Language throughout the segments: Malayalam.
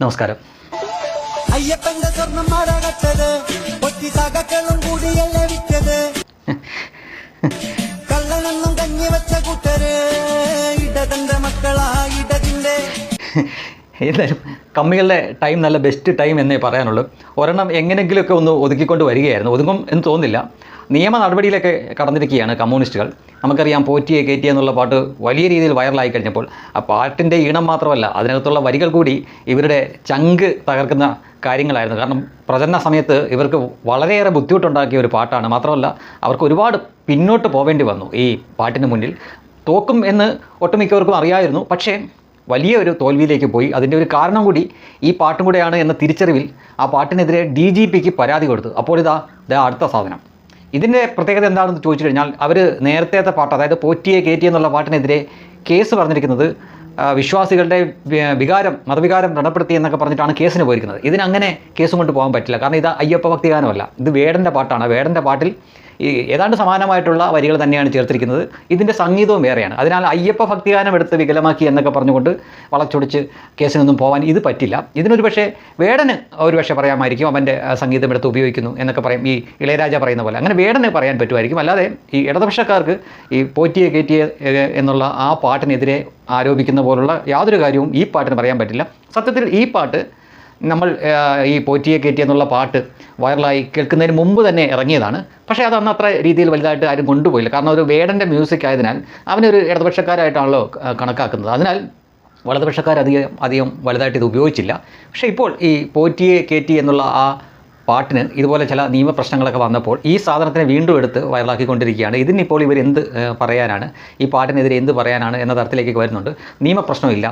നമസ്കാരം. അയ്യപ്പന്റെ സ്വർണം മാടകട്ടത് ഒറ്റി സകക്കളും കൂടിയല്ലേ വിറ്റത്. കള്ളനെന്നും കഞ്ഞി വെച്ച കൂട്ടര് ഇടതന്റെ മക്കളാ ഇടതിന്റെ. എന്തായാലും കമ്മികളുടെ ടൈം നല്ല ബെസ്റ്റ് ടൈം എന്നേ പറയാനുള്ളൂ. ഒരെണ്ണം എങ്ങനെയെങ്കിലുമൊക്കെ ഒന്ന് ഒതുക്കിക്കൊണ്ട് വരികയായിരുന്നു. ഒതുങ്ങും എന്ന് തോന്നുന്നില്ല. നിയമ നടപടിയിലൊക്കെ കടന്നിരിക്കുകയാണ് കമ്മ്യൂണിസ്റ്റുകൾ. നമുക്കറിയാം പോറ്റിയെ കയറ്റിയ എന്നുള്ള പാട്ട് വലിയ രീതിയിൽ വൈറലായി കഴിഞ്ഞപ്പോൾ ആ പാട്ടിന്റെ ഈണം മാത്രമല്ല അതിനകത്തുള്ള വരികൾ കൂടി ഇവരുടെ ചങ്ക് തകർക്കുന്ന കാര്യങ്ങളായിരുന്നു. കാരണം പ്രചരണ സമയത്ത് ഇവർക്ക് വളരെയേറെ ബുദ്ധിമുട്ടുണ്ടാക്കിയ ഒരു പാട്ടാണ്. മാത്രമല്ല അവർക്ക് ഒരുപാട് പിന്നോട്ട് പോവേണ്ടി വന്നു ഈ പാട്ടിന് മുന്നിൽ. തോക്കും എന്ന് ഒട്ടുമിക്കവർക്കും അറിയായിരുന്നു. പക്ഷേ വലിയ ഒരു തോൽവിയിലേക്ക് പോയി. അതിന്റെ ഒരു കാരണം കൂടി ഈ പാട്ടും കൂടെയാണ് എന്ന തിരിച്ചറിവിൽ ആ പാട്ടിനെതിരെ ഡി ജി പിക്ക് പരാതി കൊടുത്തു അപ്പോൾ ഇതാ അടുത്ത സാധനം. ഇതിന്റെ പ്രത്യേകത എന്താണെന്ന് ചോദിച്ചു കഴിഞ്ഞാൽ അവർ നേരത്തെ പാട്ട് അതായത് പോറ്റിയെ കയറ്റി എന്നുള്ള പാട്ടിനെതിരെ കേസ് പറഞ്ഞിരിക്കുന്നത് വിശ്വാസികളുടെ വികാരം മതവികാരം വ്രണപ്പെടുത്തി എന്നൊക്കെ പറഞ്ഞിട്ടാണ് കേസിന് പോയിരിക്കുന്നത്. ഇതിനങ്ങനെ കേസും കൊണ്ട് പോകാൻ പറ്റില്ല. കാരണം ഇത് അയ്യപ്പ ഭക്തിഗാനമല്ല. ഇത് വേടന്റെ പാട്ടാണ്. വേടന്റെ പാട്ടിൽ ഈ ഏതാണ്ട് സമാനമായിട്ടുള്ള വരികൾ തന്നെയാണ് ചേർത്തിരിക്കുന്നത്. ഇതിന്റെ സംഗീതവും വേറെയാണ്. അതിനാൽ അയ്യപ്പ ഭക്തിഗാനം എടുത്ത് വികലമാക്കി എന്നൊക്കെ പറഞ്ഞുകൊണ്ട് വളച്ചൊടിച്ച് കേസിനൊന്നും പോകാൻ ഇത് പറ്റില്ല. ഇതിനൊരു പക്ഷേ വേടന് ഒരു പക്ഷേ പറയാമായിരിക്കും അവന്റെ സംഗീതം എടുത്ത് ഉപയോഗിക്കുന്നു എന്നൊക്കെ പറയും. ഈ ഇളയരാജ പറയുന്ന പോലെ. അങ്ങനെ വേടന് പറയാൻ പറ്റുമായിരിക്കും. അല്ലാതെ ഈ ഇടതുപക്ഷക്കാർക്ക് ഈ പോറ്റിയെ കയറ്റിയ എന്നുള്ള ആ പാട്ടിനെതിരെ ആരോപിക്കുന്ന പോലുള്ള യാതൊരു കാര്യവും ഈ പാട്ടിന് പറയാൻ പറ്റില്ല. സത്യത്തിൽ ഈ പാട്ട് നമ്മൾ ഈ പോറ്റിയെ കയറ്റി എന്നുള്ള പാട്ട് വൈറലായി കേൾക്കുന്നതിന് മുമ്പ് തന്നെ ഇറങ്ങിയതാണ്. പക്ഷേ അത് അന്ന് അത്ര രീതിയിൽ വലുതായിട്ട് ആരും കൊണ്ടുപോയില്ല. കാരണം ഒരു വേടന്റെ മ്യൂസിക് ആയതിനാൽ അവനൊരു ഇടതുപക്ഷക്കാരായിട്ടാണല്ലോ കണക്കാക്കുന്നത്. അതിനാൽ വലതുപക്ഷക്കാർ അധികം അധികം വലുതായിട്ട് ഇത് ഉപയോഗിച്ചില്ല. പക്ഷേ ഇപ്പോൾ ഈ പോറ്റിയെ കയറ്റി എന്നുള്ള ആ പാട്ടിന് ഇതുപോലെ ചില നിയമപ്രശ്നങ്ങളൊക്കെ വന്നപ്പോൾ ഈ സാധനത്തിനെ വീണ്ടും എടുത്ത് വൈറലാക്കിക്കൊണ്ടിരിക്കുകയാണ്. ഇതിനിപ്പോൾ ഇവർ എന്ത് പറയാനാണ്? ഈ പാട്ടിനെതിരെ എന്ത് പറയാനാണ് എന്ന തരത്തിലേക്ക് വരുന്നുണ്ട്. നിയമപ്രശ്നമില്ല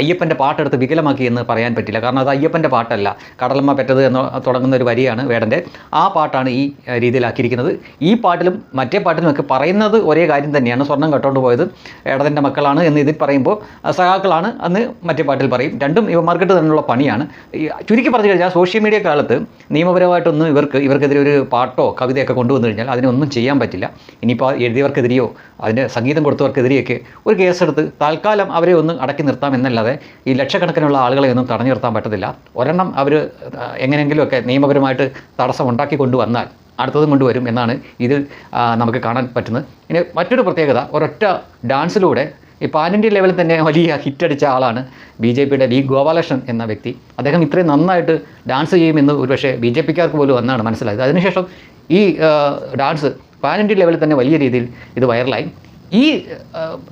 അയ്യപ്പന്റെ പാട്ടെടുത്ത് വികലമാക്കി എന്ന് പറയാൻ പറ്റില്ല. കാരണം അത് അയ്യപ്പന്റെ പാട്ടല്ല. കടലമ്മ പെറ്റത് എന്ന് തുടങ്ങുന്ന ഒരു വരിയാണ് വേടന്റെ. ആ പാട്ടാണ് ഈ രീതിയിലാക്കിയിരിക്കുന്നത്. ഈ പാട്ടിലും മറ്റേ പാട്ടിലുമൊക്കെ പറയുന്നത് ഒരേ കാര്യം തന്നെയാണ്. സ്വർണം കെട്ടോണ്ട് പോയത് ഏടതിന്റെ മക്കളാണ് എന്ന് ഇതിൽ പറയുമ്പോൾ സഹാക്കളാണ് അന്ന് മറ്റേ പാട്ടിൽ പറയും. രണ്ടും ഇവ മാർക്കറ്റ് തന്നെയുള്ള പണിയാണ്. ചുരുക്കി പറഞ്ഞു കഴിഞ്ഞാൽ സോഷ്യൽ മീഡിയ കാലത്ത് നിയമപരമായിട്ടൊന്നും ഇവർക്ക് ഇവർക്കെതിരെ ഒരു പാട്ടോ കവിതയൊക്കെ കൊണ്ടുവന്നു കഴിഞ്ഞാൽ അതിനൊന്നും ചെയ്യാൻ പറ്റില്ല. ഇനിയിപ്പോൾ എഴുതിയവർക്കെതിരെയോ അതിന്റെ സംഗീതം കൊടുത്തവർക്കെതിരെയൊക്കെ ഒരു കേസെടുത്ത് തൽക്കാലം അവരെ ഒന്ന് അടക്കി നിർത്താം എന്നല്ലാതെ ഈ ലക്ഷക്കണക്കിനുള്ള ആളുകളെ ഒന്നും തടഞ്ഞു നിർത്താൻ പറ്റത്തില്ല. ഒരെണ്ണം അവർ എങ്ങനെയെങ്കിലുമൊക്കെ നിയമപരമായിട്ട് തടസ്സം ഉണ്ടാക്കി കൊണ്ടുവന്നാൽ അടുത്തതും കൊണ്ടുവരും എന്നാണ് ഇതിൽ നമുക്ക് കാണാൻ പറ്റുന്നത്. ഇനി മറ്റൊരു പ്രത്യേകത ഒരൊറ്റ ഡാൻസിലൂടെ ഈ പാൻ ലെവലിൽ തന്നെ വലിയ ഹിറ്റടിച്ച ആളാണ് ബി ജെ പിയുടെ വി ഗോപാലകൃഷ്ണൻ എന്ന വ്യക്തി. അദ്ദേഹം ഇത്രയും നന്നായിട്ട് ഡാൻസ് ചെയ്യുമെന്ന് ഒരുപക്ഷെ ബി ജെ പിക്കാർക്ക് പോലും എന്നാണ് മനസ്സിലായത്. അതിനുശേഷം ഈ ഡാൻസ് പാൻ ലെവലിൽ തന്നെ വലിയ രീതിയിൽ ഇത് വൈറലായി ഈ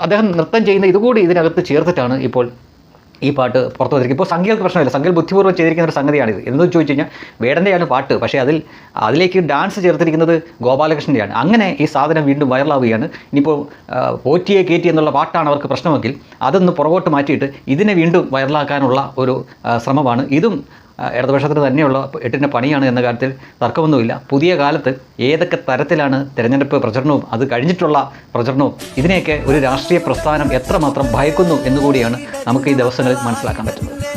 അദ്ദേഹം നൃത്തം ചെയ്യുന്ന ഇതുകൂടി ഇതിനകത്ത് ചേർത്തിട്ടാണ് ഇപ്പോൾ ഈ പാട്ട് പുറത്ത് വന്നിരിക്കും. ഇപ്പോൾ സംഖ്യകൾക്ക് പ്രശ്നമില്ല. സംഖ്യകൾ ബുദ്ധിപൂർവം ചെയ്തിരിക്കുന്ന ഒരു സംഗതിയാണിത്. എന്ന് ചോദിച്ചു കഴിഞ്ഞാൽ വേടന്റെയാണ് പാട്ട്. പക്ഷേ അതിൽ അതിലേക്ക് ഡാൻസ് ചേർത്തിരിക്കുന്നത് ഗോപാലകൃഷ്ണന്റെയാണ്. അങ്ങനെ ഈ സാധനം വീണ്ടും വൈറലാവുകയാണ്. ഇനിയിപ്പോൾ പോറ്റിയെ കയറ്റി എന്നുള്ള പാട്ടാണ് അവർക്ക് പ്രശ്നമെങ്കിൽ അതൊന്ന് പുറകോട്ട് മാറ്റിയിട്ട് ഇതിനെ വീണ്ടും വൈറലാക്കാനുള്ള ഒരു ശ്രമമാണ്. ഇതും ഇടതുപക്ഷത്തിന് തന്നെയുള്ള എട്ടിന്റെ പണിയാണ് എന്ന കാര്യത്തിൽ തർക്കമൊന്നുമില്ല. പുതിയ കാലത്ത് ഏതൊക്കെ തരത്തിലാണ് തിരഞ്ഞെടുപ്പ് പ്രചരണവും അത് കഴിഞ്ഞിട്ടുള്ള പ്രചരണവും ഇതിനെയൊക്കെ ഒരു രാഷ്ട്രീയ പ്രസ്ഥാനം എത്രമാത്രം ഭയക്കുന്നു എന്നുകൂടിയാണ് നമുക്ക് ഈ ദിവസങ്ങളിൽ മനസ്സിലാക്കാൻ പറ്റുന്നത്.